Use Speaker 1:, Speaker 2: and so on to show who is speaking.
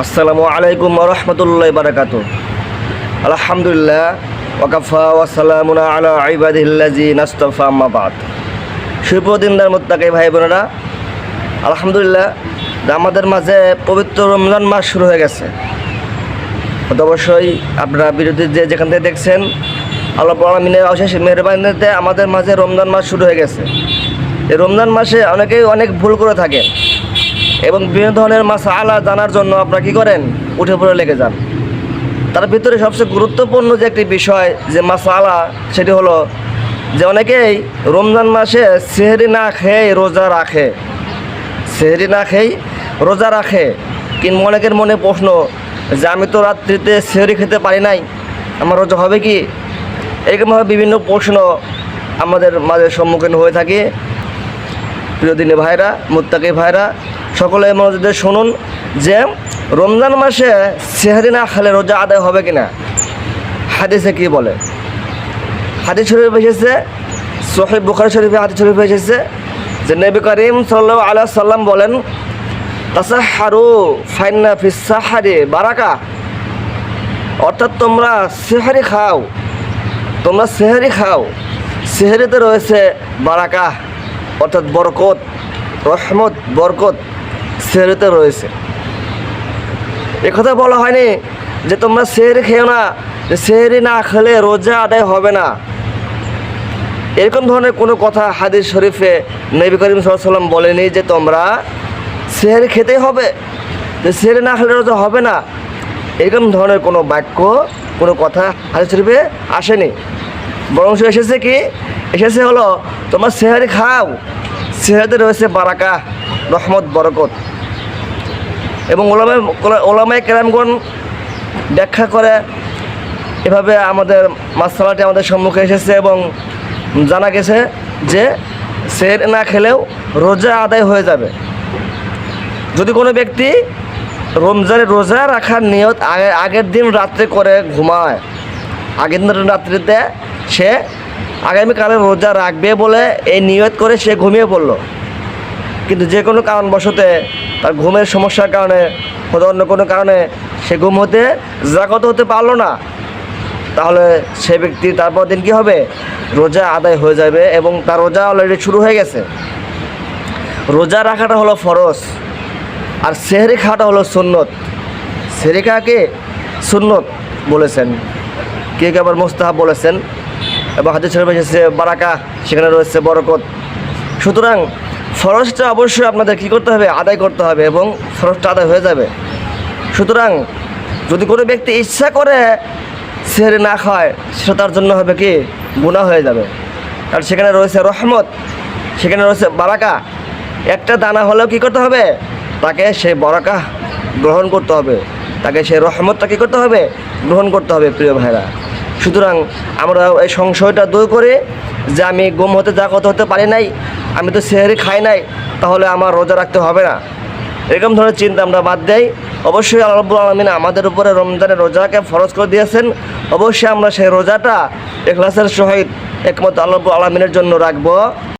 Speaker 1: আসসালামু আলাইকুম রহমতুল্লাহ বারাকাতু আলহামদুলিল্লাহ ওয়াকাফা ওয়াসালামুনা আলা ইবাদিল্লাজি নাস্তফা আম্মাবাদ সুপ্রদিনদার মোত্তাকে ভাই বোনেরা, আলহামদুলিল্লাহ, আমাদের মাঝে পবিত্র রমজান মাস শুরু হয়ে গেছে। অবশ্যই আপনারা বিরোধী যে যেখান থেকে দেখছেন, আল্লাহ আলমিনের অশেষ মেহরবানিতে আমাদের মাঝে রমজান মাস শুরু হয়ে গেছে। এই রমজান মাসে অনেকেই অনেক ভুল করে থাকেন। এবং বিভিন্ন ধরনের মাছ আলা জানার জন্য আপনারা কী করেন? উঠে পড়ে লেগে যান। তার ভিতরে সবচেয়ে গুরুত্বপূর্ণ যে একটি বিষয়, যে মাছ আলা সেটি হলো যে অনেকেই রমজান মাসে সেহরি না খেয়ে রোজা রাখে। সেহরি না খেয়েই রোজা রাখে। কিন্তু অনেকের মনে প্রশ্ন, যে আমি তো রাত্রিতে সেহরি খেতে পারি নাই। আমার রোজা হবে কি? এরকমভাবে বিভিন্ন প্রশ্ন আমাদের মাঝে সম্মুখীন হয়ে থাকে। প্রিয় দিনে ভাইরা, মুত্তাকি ভাইরা সকলে মসজিদে শুনুন যে রমজান মাসে সেহারি না খেলে রোজা আদায় হবে কিনা? হাদিসে কি বলে? হাদিস শরীফ এসেছে সোহেব বুখারি শরীফে হাদিস শরীফ এসেছে যে নবী করিম সাল্লাহ আল্লাহ সাল্লাম বলেন, তাসাহারু ফাইন্না ফিসাহারি বারাকা। অর্থাৎ তোমরা সেহারি খাও, তোমরা সেহারি খাও। সেহারিতে রয়েছে বারাকা, অর্থাৎ বরকত, রহমত, বরকত। সেহারিতে রয়েছে। কথা বলা হয়নি যে তোমরা সেহরি খেও না, যে সেহরি না খেলে রোজা আদায় হবে না। এরকম ধরনের কোনো কথা হাদিস শরীফে নবী করিম সাল্লাম বলেনি যে তোমরা সেহরি খেতেই হবে, যে সেহরি না খেলে রোজা হবে না। এরকম ধরনের কোনো বাক্য, কোনো কথা হাদিস শরীফে আসেনি। বরং এসেছে কি? এসেছে হলো, তোমরা সেহারি খাও, সেহারিতে রয়েছে বারাকা রহমত, বরকত। এবং ওলামায় ওলামায় কেরামগণ ব্যাখ্যা করে এভাবে আমাদের মাসালাটি আমাদের সম্মুখে এসেছে এবং জানা গেছে যে সের না খেলেও রোজা আদায় হয়ে যাবে। যদি কোনো ব্যক্তি রমজানের রোজা রাখার নিয়ত আগে, আগের দিন রাত্রে করে ঘুমায়, আগের দিন রাত্রিতে সে আগামীকালে রোজা রাখবে বলে এই নিয়ত করে সে ঘুমিয়ে পড়ল। কিন্তু যে কোনো কারণবশতে তার ঘুমের সমস্যার কারণে হয়তো অন্য কোনো কারণে সে ঘুম হতে জাগত হতে পারল না। তাহলে সে ব্যক্তি তারপর দিন কী হবে? রোজা আদায় হয়ে যাবে এবং তার রোজা অলরেডি শুরু হয়ে গেছে। রোজা রাখাটা হলো ফরজ। আর সেহরি খাওয়াটা হলো সুন্নত। সেহরি খাওয়াকে সুন্নত বলেছেন। কে কে আবার মোস্তাহাব বলেছেন? এবং হাদিস শরীফ এসেছে বারাকা সেখানে রয়েছে বরকত। সুতরাং ফরজটা অবশ্যই আপনাদের কী করতে হবে? আদায় করতে হবে এবং ফরজটা আদায় হয়ে যাবে। সুতরাং যদি কোনো ব্যক্তি ইচ্ছা করে সেহরে না খায়, সেটা তার জন্য হবে কি? গুণা হয়ে যাবে। কারণ সেখানে রয়েছে রহমত, সেখানে রয়েছে বারাকা। একটা দানা হলেও কী করতে হবে? তাকে সে বারাকা গ্রহণ করতে হবে। তাকে সেই রহমতটা কী করতে হবে? গ্রহণ করতে হবে, প্রিয় ভাইরা। সুতরাং আমরা এই সংশয়টা দূর করে যে আমি গুম হতে যা জাগত হতে পারি নাই। আমি তো সেহারি খাই নাই, তাহলে আমার রোজা রাখতে হবে না। এরকম ধরনের চিন্তা আমরা বাদ দেই। অবশ্যই আল্লাহ রব্বুল আলমিন আমাদের উপরে রমজানের রোজাকে ফরজ করে দিয়েছেন। অবশ্যই আমরা সেই রোজাটা এখলাসের সহিত একমত আল্লাহ রব্বুল আলমিনের জন্য রাখব।